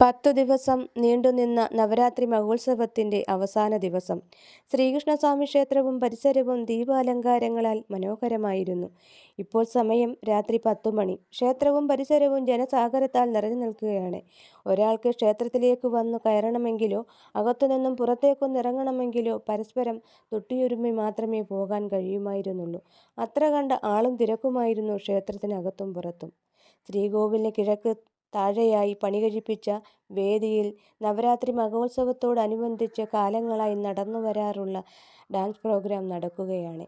പത്തു ദിവസം നീണ്ടുനിന്ന നവരാത്രി മഹോത്സവത്തിന്റെ അവസാന ദിവസം ശ്രീകൃഷ്ണസ്വാമി ക്ഷേത്രവും പരിസരവും ദീപാലങ്കാരങ്ങളാൽ മനോഹരമായിരുന്നു. ഇപ്പോൾ സമയം രാത്രി പത്തു മണി. ക്ഷേത്രവും പരിസരവും ജനസാഗരത്താൽ നിറഞ്ഞു നിൽക്കുകയാണ്. ഒരാൾക്ക് ക്ഷേത്രത്തിലേക്ക് വന്നു കയറണമെങ്കിലോ അകത്തുനിന്നും പുറത്തേക്കൊന്നിറങ്ങണമെങ്കിലോ പരസ്പരം തൊട്ടിയൊരുമി മാത്രമേ പോകാൻ കഴിയുമായിരുന്നുള്ളൂ. അത്ര കണ്ട ആളും തിരക്കുമായിരുന്നു ക്ഷേത്രത്തിനകത്തും പുറത്തും. ശ്രീകോവിലിന് കിഴക്ക് താഴെയായി പണികഴിപ്പിച്ച വേദിയിൽ നവരാത്രി മഹോത്സവത്തോടനുബന്ധിച്ച് കാലങ്ങളായി നടന്നുവരാറുള്ള ഡാൻസ് പ്രോഗ്രാം നടക്കുകയാണ്.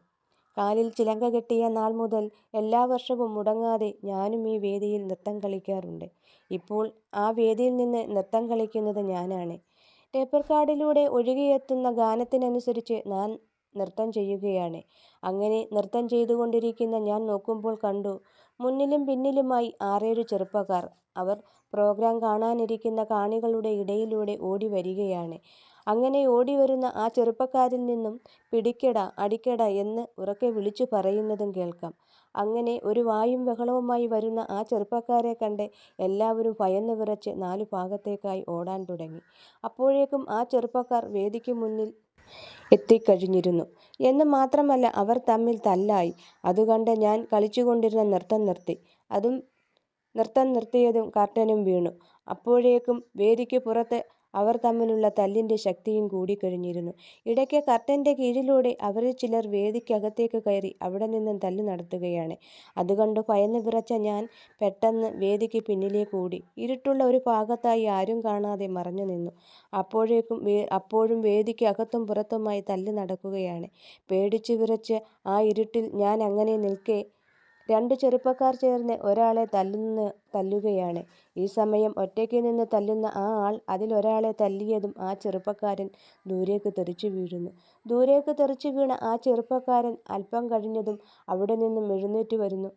കാലിൽ ചിലങ്ക കെട്ടിയ നാൾ മുതൽ എല്ലാ വർഷവും മുടങ്ങാതെ ഞാനും ഈ വേദിയിൽ നൃത്തം കളിക്കാറുണ്ട്. ഇപ്പോൾ ആ വേദിയിൽ നിന്ന് നൃത്തം കളിക്കുന്നത് ഞാനാണ്. ടേപ്പ്റെക്കോർഡിലൂടെ ഒഴുകിയെത്തുന്ന ഗാനത്തിനനുസരിച്ച് ഞാൻ നൃത്തം ചെയ്യുകയാണ്. അങ്ങനെ നൃത്തം ചെയ്തുകൊണ്ടിരിക്കുന്ന ഞാൻ നോക്കുമ്പോൾ കണ്ടു, മുന്നിലും പിന്നിലുമായി ആറേഴു ചെറുപ്പക്കാർ. അവർ പ്രോഗ്രാം കാണാനിരിക്കുന്ന കാണികളുടെ ഇടയിലൂടെ ഓടി വരികയാണ് അങ്ങനെ ഓടിവരുന്ന ആ ചെറുപ്പക്കാരിൽ നിന്നും പിടിക്കട അടിക്കട എന്ന് ഉറക്കെ വിളിച്ചു പറയുന്നതും കേൾക്കാം. അങ്ങനെ ഒരു വായും ബഹളവുമായി വരുന്ന ആ ചെറുപ്പക്കാരെ കണ്ട് എല്ലാവരും ഭയന്ന് വിറച്ച് നാലു ഭാഗത്തേക്കായി ഓടാൻ തുടങ്ങി. അപ്പോഴേക്കും ആ ചെറുപ്പക്കാർ വേദിക്ക് മുന്നിൽ എത്തിക്കഴിഞ്ഞിരുന്നു എന്ന് മാത്രമല്ല അവർ തമ്മിൽ തല്ലായി. അതുകണ്ട് ഞാൻ കളിച്ചുകൊണ്ടിരുന്ന നൃത്തം നിർത്തി. അതും നൃത്തം നിർത്തിയതും കർട്ടനും വീണു. അപ്പോഴേക്കും വേദിക്ക് പുറത്ത് അവർ തമ്മിലുള്ള തല്ലിന്റെ ശക്തിയും കൂടിക്കഴിഞ്ഞിരുന്നു. ഇടയ്ക്ക് കർട്ടന്റെ കീഴിലൂടെ അവരിൽ ചിലർ വേദിക്കകത്തേക്ക് കയറി അവിടെ നിന്നും തല്ലു നടത്തുകയാണ്. അതുകണ്ടു ഭയന്ന് വിറച്ച ഞാൻ പെട്ടെന്ന് വേദിക്ക് പിന്നിലേക്ക് കൂടി ഇരുട്ടുള്ള ഒരു ഭാഗത്തായി ആരും കാണാതെ മറഞ്ഞു നിന്നു. അപ്പോഴേക്കും അപ്പോഴും വേദിക്ക് അകത്തും പുറത്തുമായി തല്ല് നടക്കുകയാണ്. പേടിച്ച് വിറച്ച് ആ ഇരുട്ടിൽ ഞാൻ അങ്ങനെ നിൽക്കെ രണ്ടു ചെറുപ്പക്കാർ ചേർന്ന് ഒരാളെ തല്ലുന്ന തല്ലുകയാണ്. ഈ സമയം ഒറ്റയ്ക്ക് നിന്ന് തല്ലുന്ന ആ ആൾ അതിലൊരാളെ തല്ലിയതും ആ ചെറുപ്പക്കാരൻ ദൂരേക്ക് തെറിച്ചു വീഴുന്നു. ദൂരേക്ക് തെറിച്ചു വീണ ആ ചെറുപ്പക്കാരൻ അല്പം കഴിഞ്ഞതും അവിടെ നിന്നും എഴുന്നേറ്റ് വരുന്നു.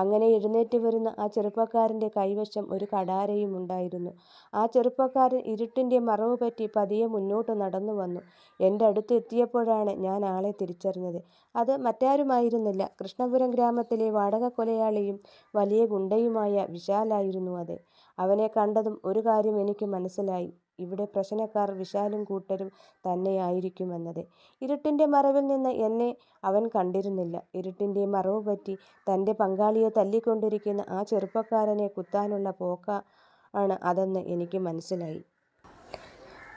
അങ്ങനെ എഴുന്നേറ്റ് വരുന്ന ആ ചെറുപ്പക്കാരന്റെ കൈവശം ഒരു കടാരയും ഉണ്ടായിരുന്നു. ആ ചെറുപ്പക്കാരൻ ഇരുട്ടിന്റെ മറവ് പറ്റി പതിയെ മുന്നോട്ട് നടന്നു വന്നു. എന്റെ അടുത്ത് എത്തിയപ്പോഴാണ് ഞാൻ ആളെ തിരിച്ചറിഞ്ഞത്. അത് മറ്റാരുമായിരുന്നില്ല, കൃഷ്ണപുരം ഗ്രാമത്തിലെ വാടക കൊലയാളിയും വലിയ ഗുണ്ടയുമായ വിശാലായിരുന്നു അത്. അവനെ കണ്ടതും ഒരു കാര്യം എനിക്ക് മനസ്സിലായി, ഇവിടെ പ്രശ്നക്കാർ വിശാലും കൂട്ടരും തന്നെയായിരിക്കുമെന്നത്. ഇരുട്ടിന്റെ മറവിൽ നിന്ന് എന്നെ അവൻ കണ്ടിരുന്നില്ല. ഇരുട്ടിന്റെ മറവ് പറ്റി തന്റെ പങ്കാളിയെ തല്ലിക്കൊണ്ടിരിക്കുന്ന ആ ചെറുപ്പക്കാരനെ കുത്താനുള്ള പോക്കാണ് അതെന്ന് എനിക്ക് മനസ്സിലായി.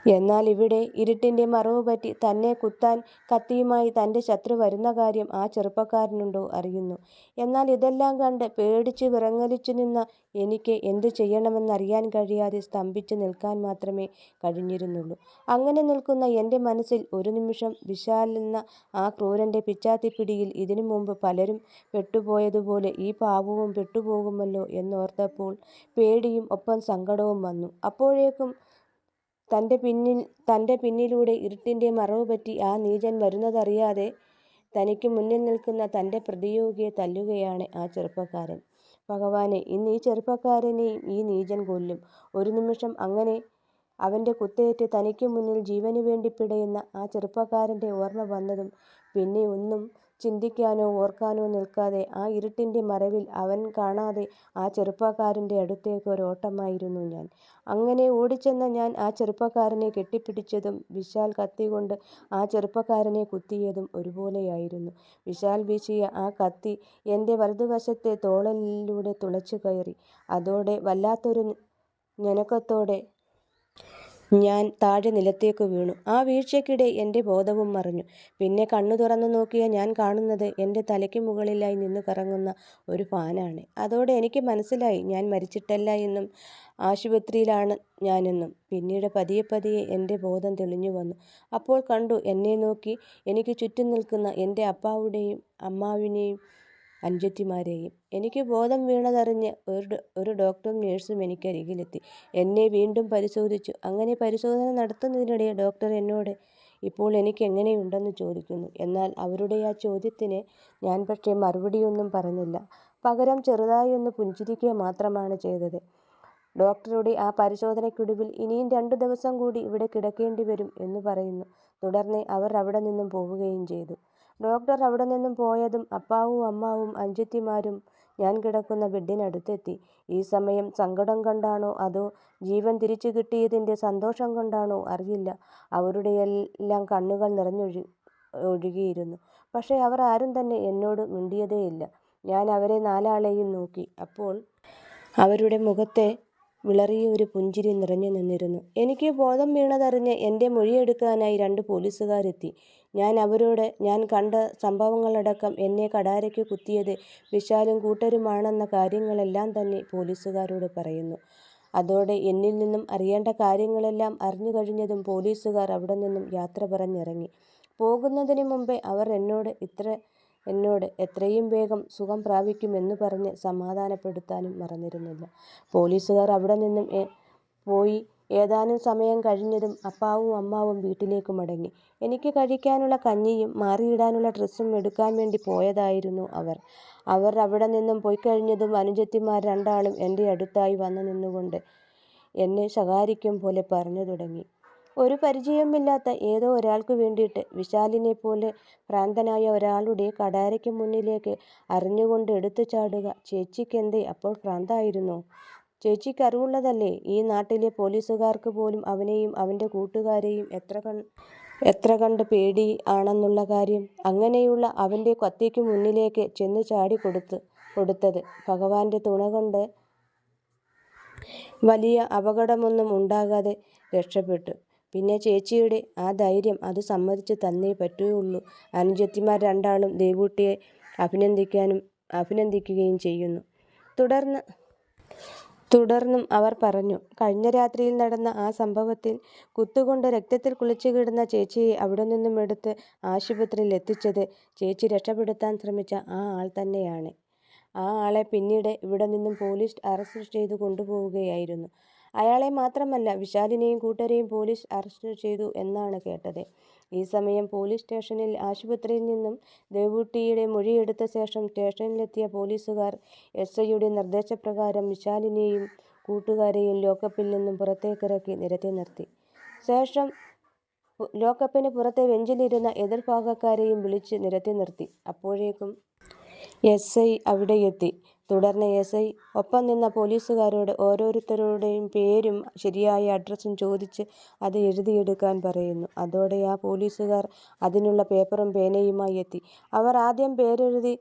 എന്നാൽ ഇവിടെ ഇരുട്ടിന്റെ മറവ് പറ്റി തന്നെ കുത്താൻ കത്തിയുമായി തന്റെ ശത്രു വരുന്ന കാര്യം ആ ചെറുപ്പക്കാരനുണ്ടോ അറിയുന്നു. എന്നാൽ ഇതെല്ലാം കണ്ട് പേടിച്ച് വിറങ്ങലിച്ചു നിന്ന എനിക്ക് എന്ത് ചെയ്യണമെന്നറിയാൻ കഴിയാതെ സ്തംഭിച്ച് നിൽക്കാൻ മാത്രമേ കഴിഞ്ഞിരുന്നുള്ളൂ. അങ്ങനെ നിൽക്കുന്ന എന്റെ മനസ്സിൽ ഒരു നിമിഷം വിശാലെന്ന ആ ക്രൂരന്റെ പിച്ചാത്തിപ്പിടിയിൽ ഇതിനു മുമ്പ് പലരും പെട്ടുപോയതുപോലെ ഈ പാവവും പെട്ടുപോകുമല്ലോ എന്നോർത്തപ്പോൾ പേടിയും ഒപ്പം സങ്കടവും വന്നു. അപ്പോഴേക്കും തന്റെ പിന്നിലൂടെ ഇരുട്ടിന്റെ മറവ് പറ്റി ആ നീചൻ വരുന്നതറിയാതെ തനിക്ക് മുന്നിൽ നിൽക്കുന്ന തന്റെ പ്രതിയോഗിയെ തല്ലുകയാണ് ആ ചെറുപ്പക്കാരൻ. ഭഗവാനെ, ഇന്ന് ഈ ചെറുപ്പക്കാരനെയും ഈ നീചൻ കൊല്ലും. ഒരു നിമിഷം അങ്ങനെ അവന്റെ കുത്തേറ്റ് തനിക്ക് മുന്നിൽ ജീവന് വേണ്ടി പിടയുന്ന ആ ചെറുപ്പക്കാരന്റെ ഓർമ്മ വന്നതും പിന്നെ ഒന്നും ചിന്തിക്കാനോ ഓർക്കാനോ നിൽക്കാതെ ആ ഇരുട്ടിന്റെ മറവിൽ അവൻ കാണാതെ ആ ചെറുപ്പക്കാരന്റെ അടുത്തേക്ക് ഒരോട്ടമായിരുന്നു ഞാൻ. അങ്ങനെ ഓടിച്ചെന്ന ഞാൻ ആ ചെറുപ്പക്കാരനെ കെട്ടിപ്പിടിച്ചതും വിശാൽ കത്തി കൊണ്ട് ആ ചെറുപ്പക്കാരനെ കുത്തിയതും ഒരുപോലെയായിരുന്നു. വിശാൽ വീശിയ ആ കത്തി എന്റെ വലതുവശത്തെ തോളലിലൂടെ തുളച്ചു കയറി. അതോടെ വല്ലാത്തൊരു ഞരക്കത്തോടെ ഞാൻ താഴെ നിലത്തേക്ക് വീണു. ആ വീഴ്ചയ്ക്കിടെ എന്റെ ബോധവും മറിഞ്ഞു പിന്നെ കണ്ണു തുറന്നു നോക്കിയ ഞാൻ കാണുന്നത് എന്റെ തലയ്ക്ക് മുകളിലായി നിന്ന് കറങ്ങുന്ന ഒരു ഫാനാണ്. അതോടെ എനിക്ക് മനസ്സിലായി ഞാൻ മരിച്ചിട്ടല്ല എന്നും ആശുപത്രിയിലാണ് ഞാനെന്നും. പിന്നീട് പതിയെ പതിയെ എന്റെ ബോധം തെളിഞ്ഞു വന്നു. അപ്പോൾ കണ്ടു എന്നെ നോക്കി എനിക്ക് ചുറ്റും നിൽക്കുന്ന എന്റെ അപ്പാവുടെയും അമ്മാവിനെയും അനുജത്തിമാരെയും. എനിക്ക് ബോധം വീണതറിഞ്ഞ് ഒരു ഒരു ഡോക്ടറും നഴ്സും എനിക്കരികിലെത്തി. എന്നെ വീണ്ടും പരിശോധിച്ചു. അങ്ങനെ പരിശോധന നടത്തുന്നതിനിടെ ഡോക്ടർ എന്നോട് ഇപ്പോൾ എനിക്ക് എങ്ങനെയുണ്ടെന്ന് ചോദിക്കുന്നു. എന്നാൽ അവരുടെ ആ ചോദ്യത്തിന് ഞാൻ പക്ഷേ മറുപടിയൊന്നും പറഞ്ഞില്ല. പകരം ചെറുതായി ഒന്ന് പുഞ്ചിരിക്കുക മാത്രമാണ് ചെയ്തത്. ഡോക്ടറുടെ ആ പരിശോധനയ്ക്കൊടുവിൽ ഇനിയും രണ്ടു ദിവസം കൂടി ഇവിടെ കിടക്കേണ്ടി വരും എന്ന് പറയുന്നു. തുടർന്ന് അവർ അവിടെ നിന്നും പോവുകയും ചെയ്തു. ഡോക്ടർ അവിടെ നിന്നും പോയതും അപ്പാവും അമ്മാവും അനുജത്തിമാരും ഞാൻ കിടക്കുന്ന ബെഡിനടുത്തെത്തി. ഈ സമയം സങ്കടം കൊണ്ടാണോ അതോ ജീവൻ തിരിച്ചു കിട്ടിയതിന്റെ സന്തോഷം കൊണ്ടാണോ അറിയില്ല, അവരുടെ എല്ലാം കണ്ണുകൾ നിറഞ്ഞൊഴുകിയിരുന്നു. പക്ഷേ അവർ ആരും തന്നെ എന്നോട് മിണ്ടിയതേയില്ല. ഞാൻ അവരെ നാലാളെയും നോക്കി. അപ്പോൾ അവരുടെ മുഖത്ത് വിളറിയ ഒരു പുഞ്ചിരി നിറഞ്ഞു നിന്നിരുന്നു. എനിക്ക് ബോധം വീണതറിഞ്ഞ് എന്റെ മൊഴിയെടുക്കാനായി രണ്ട് പോലീസുകാരെത്തി. ഞാൻ അവരോട് ഞാൻ കണ്ട സംഭവങ്ങളടക്കം എന്നെ കടാരയ്ക്ക് കുത്തിയത് വിശാലും കൂട്ടരുമാണെന്ന കാര്യങ്ങളെല്ലാം തന്നെ പോലീസുകാരോട് പറയുന്നു. അതോടെ എന്നിൽ നിന്നും അറിയേണ്ട കാര്യങ്ങളെല്ലാം അറിഞ്ഞു കഴിഞ്ഞതും പോലീസുകാർ അവിടെ നിന്നും യാത്ര പറഞ്ഞിറങ്ങി. പോകുന്നതിന് മുമ്പേ അവർ എന്നോട് എത്രയും വേഗം സുഖം പ്രാപിക്കും എന്നു പറഞ്ഞ് സമാധാനപ്പെടുത്താനും മറന്നിരുന്നില്ല. പോലീസുകാർ അവിടെ നിന്നും പോയി ഏതാനും സമയം കഴിഞ്ഞതും അപ്പാവും അമ്മാവും വീട്ടിലേക്ക് മടങ്ങി. എനിക്ക് കഴിക്കാനുള്ള കഞ്ഞിയും മാറിയിടാനുള്ള ഡ്രസ്സും എടുക്കാൻ വേണ്ടി പോയതായിരുന്നു അവർ. അവർ അവിടെ നിന്നും പോയി കഴിഞ്ഞതും അനുജത്തിമാർ രണ്ടാളും എന്റെ അടുത്തായി വന്നു നിന്നുകൊണ്ട് എന്നെ ശകാരിക്കും പോലെ പറഞ്ഞു തുടങ്ങി. ഒരു പരിചയവുമില്ലാത്ത ഏതോ ഒരാൾക്ക് വേണ്ടിയിട്ട് വിശാലിനെ പോലെ ഭ്രാന്തനായ ഒരാളുടെ കടാരയ്ക്ക് മുന്നിലേക്ക് അറിഞ്ഞുകൊണ്ട് എടുത്തു ചാടുക ചേച്ചിക്കെന്തേ അപ്പോൾ ഭ്രാന്തായിരുന്നു ചേച്ചിക്ക് അറിവുള്ളതല്ലേ ഈ നാട്ടിലെ പോലീസുകാർക്ക് പോലും അവനെയും അവന്റെ കൂട്ടുകാരെയും എത്ര എത്ര കണ്ട് പേടി ആണെന്നുള്ള കാര്യം. അങ്ങനെയുള്ള അവന്റെ കത്തിക്ക് മുന്നിലേക്ക് ചെന്ന് ചാടി കൊടുത്ത് കൊടുത്തത് ഭഗവാന്റെ തുണ കൊണ്ട് വലിയ അപകടമൊന്നും ഉണ്ടാകാതെ രക്ഷപ്പെട്ടു. പിന്നെ ചേച്ചിയുടെ ആ ധൈര്യം അത് സമ്മതിച്ച് തന്നേ പറ്റുകയുള്ളൂ അനുജത്തിമാർ രണ്ടാളും ദേവൂട്ടിയെ അഭിനന്ദിക്കാനും അഭിനന്ദിക്കുകയും ചെയ്യുന്നു. തുടർന്ന് തുടർന്നും അവർ പറഞ്ഞു. കഴിഞ്ഞ രാത്രിയിൽ നടന്ന ആ സംഭവത്തിൽ കുത്തുകൊണ്ട് രക്തത്തിൽ കുളിച്ചു കിടന്ന ചേച്ചിയെ അവിടെ നിന്നും എടുത്ത് ആശുപത്രിയിൽ എത്തിച്ചത് ചേച്ചി രക്ഷപ്പെടുത്താൻ ശ്രമിച്ച ആ ആൾ തന്നെയാണ്. ആ ആളെ പിന്നീട് ഇവിടെ നിന്നും പോലീസ് അറസ്റ്റ് ചെയ്ത് കൊണ്ടുപോവുകയായിരുന്നു. അയാളെ മാത്രമല്ല വിശാലിനെയും കൂട്ടരെയും പോലീസ് അറസ്റ്റ് ചെയ്തു എന്നാണ് കേട്ടത്. ഈ സമയം പോലീസ് സ്റ്റേഷനിൽ ആശുപത്രിയിൽ നിന്നും ദേവൂട്ടിയുടെ മൊഴിയെടുത്ത ശേഷം സ്റ്റേഷനിലെത്തിയ പോലീസുകാർ എസ്. ഐയുടെ നിർദ്ദേശപ്രകാരം വിശാലിനെയും കൂട്ടുകാരെയും ലോക്കപ്പിൽ നിന്നും പുറത്തേക്കിറക്കി നിരത്തി നിർത്തി. ശേഷം ലോക്കപ്പിന് പുറത്തെ ബെഞ്ചിലിരുന്ന എതിർഭാഗക്കാരെയും വിളിച്ച് നിരത്തി നിർത്തി. അപ്പോഴേക്കും എസ്. ഐ അവിടെയെത്തി. തുടർന്ന് എസ്. ഐ ഒപ്പം നിന്ന പോലീസുകാരോട് ഓരോരുത്തരുടെയും പേരും ശരിയായ അഡ്രസ്സും ചോദിച്ച് അത് എഴുതിയെടുക്കാൻ പറയുന്നു. അതോടെ ആ പോലീസുകാർ അതിനുള്ള പേപ്പറും പേനയുമായി എത്തി. അവർ ആദ്യം പേരെഴുതാനായി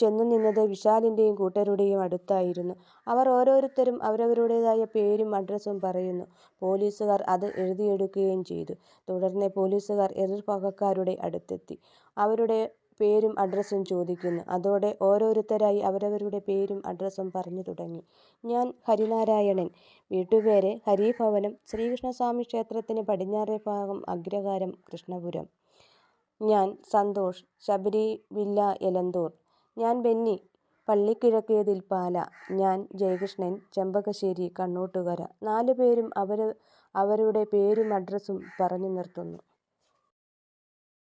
ചെന്നു നിന്നത് വിശാലിന്റെയും കൂട്ടരുടെയും അടുത്തായിരുന്നു. അവർ ഓരോരുത്തരും അവരവരുടേതായ പേരും അഡ്രസ്സും പറയുന്നു. പോലീസുകാർ അത് എഴുതിയെടുക്കുകയും ചെയ്തു. തുടർന്ന് പോലീസുകാർ എതിർഭാഗക്കാരുടെ അടുത്തെത്തി അവരുടെ പേരും അഡ്രസ്സും ചോദിക്കുന്നു. അതോടെ ഓരോരുത്തരായി അവരവരുടെ പേരും അഡ്രസ്സും പറഞ്ഞു തുടങ്ങി. ഞാൻ ഹരിനാരായണൻ. വീട്ടുപേര് ഹരിഭവനം. ശ്രീകൃഷ്ണസ്വാമി ക്ഷേത്രത്തിന് പടിഞ്ഞാറേ ഭാഗം അഗ്രഹാരം കൃഷ്ണപുരം. ഞാൻ സന്തോഷ്. ശബരി വില്ല എലന്തൂർ. ഞാൻ ബെന്നി. പള്ളിക്കിഴക്കേതിൽ പാല. ഞാൻ ജയകൃഷ്ണൻ. ചെമ്പകശ്ശേരി കണ്ണോട്ടുകര. നാലു പേരും അവർ അവരുടെ പേരും അഡ്രസ്സും പറഞ്ഞു നിർത്തുന്നു.